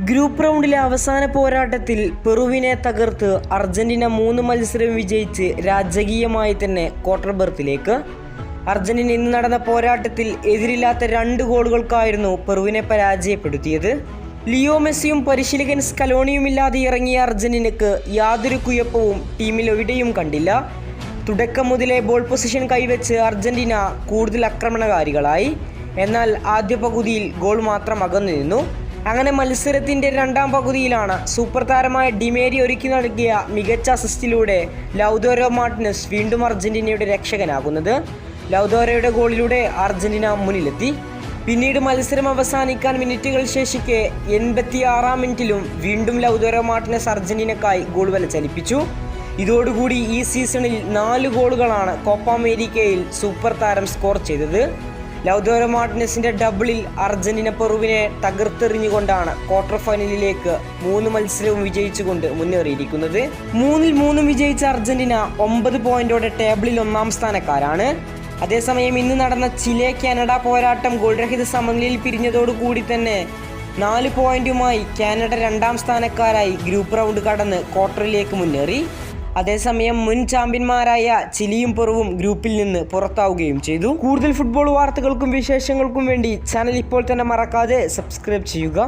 Group റൗണ്ടിലെ അവസാന പോരാട്ടത്തിൽ പെറുവിനെ തകർത്ത് അർജന്റീന മൂന്ന് മത്സരം വിജയിച്ച് രാജകീയമായി തന്നെ ക്വാർട്ടർ ബർത്തിലേക്ക് അർജന്റീന ഇന്ന് നടന്ന പോരാട്ടത്തിൽ എതിരില്ലാത്ത രണ്ട് ഗോളുകൾക്കായിരുന്നു പെറുവിനെ പരാജയപ്പെടുത്തിയത്. ലിയോ മെസ്സിയും പരിശീലകൻ സ്കലോണിയും ഇല്ലാതെ ഇറങ്ങിയ അർജന്റീനക്ക് യാതൊരു കുഴപ്പവും ടീമിൽ എവിടെയും കണ്ടില്ല. തുടക്കം മുതലേ ബോൾ പൊസിഷൻ കൈവച്ച് അർജന്റീന കൂടുതൽ ആക്രമണകാരികളായി. എന്നാൽ ആദ്യ പകുതിയിൽ ഗോൾ മാത്രം അകന്നു നിന്നു. അങ്ങനെ മത്സരത്തിന്റെ രണ്ടാം പകുതിയിലാണ് സൂപ്പർ താരമായ ഡിമേരി ഒരുക്കി നൽകിയ മികച്ച അസിസ്റ്റിലൂടെ ലൗദോരോ മാർട്ടിനസ് വീണ്ടും അർജന്റീനയുടെ രക്ഷകനാകുന്നത്. ലൗദോരയുടെ ഗോളിലൂടെ അർജന്റീന മുന്നിലെത്തി. പിന്നീട് മത്സരം അവസാനിക്കാൻ മിനിറ്റുകൾ ശേഷിക്കെ എൺപത്തി ആറാം മിനിറ്റിലും വീണ്ടും ലൗദോരോ മാർട്ടിനസ് അർജന്റീനക്കായി ഗോൾ വല ചലിപ്പിച്ചു ഇതോടുകൂടി ഈ സീസണിൽ നാല് ഗോളുകളാണ് കോപ്പ അമേരിക്കയിൽ സൂപ്പർ താരം സ്കോർ ചെയ്തത്. ലൗദോരോ മാർട്ടിനസിന്റെ ഡബിളിൽ അർജന്റീന പെറുവിനെ തകർത്തെറിഞ്ഞുകൊണ്ടാണ് ക്വാർട്ടർ ഫൈനലിലേക്ക് മൂന്ന് മത്സരവും വിജയിച്ചുകൊണ്ട് മുന്നേറിയിരിക്കുന്നത്. മൂന്നിൽ മൂന്നും വിജയിച്ച അർജന്റീന ഒമ്പത് പോയിന്റോടെ ടേബിളിൽ ഒന്നാം സ്ഥാനക്കാരാണ്. അതേസമയം ഇന്ന് നടന്ന ചിലെ കാനഡ പോരാട്ടം ഗോൾരഹിത സമനിലയിൽ പിരിഞ്ഞതോടുകൂടി തന്നെ നാല് പോയിന്റുമായി കാനഡ രണ്ടാം സ്ഥാനക്കാരായി ഗ്രൂപ്പ് റൗണ്ട് കടന്ന് ക്വാർട്ടറിലേക്ക് മുന്നേറി. അതേസമയം മുൻ ചാമ്പ്യന്മാരായ ചിലിയും പെറുവും ഗ്രൂപ്പിൽ നിന്ന് പുറത്താവുകയും ചെയ്തു. കൂടുതൽ ഫുട്ബോൾ വാർത്തകൾക്കും വിശേഷങ്ങൾക്കും വേണ്ടി ചാനൽ ഇപ്പോൾ തന്നെ മറക്കാതെ സബ്സ്ക്രൈബ് ചെയ്യുക.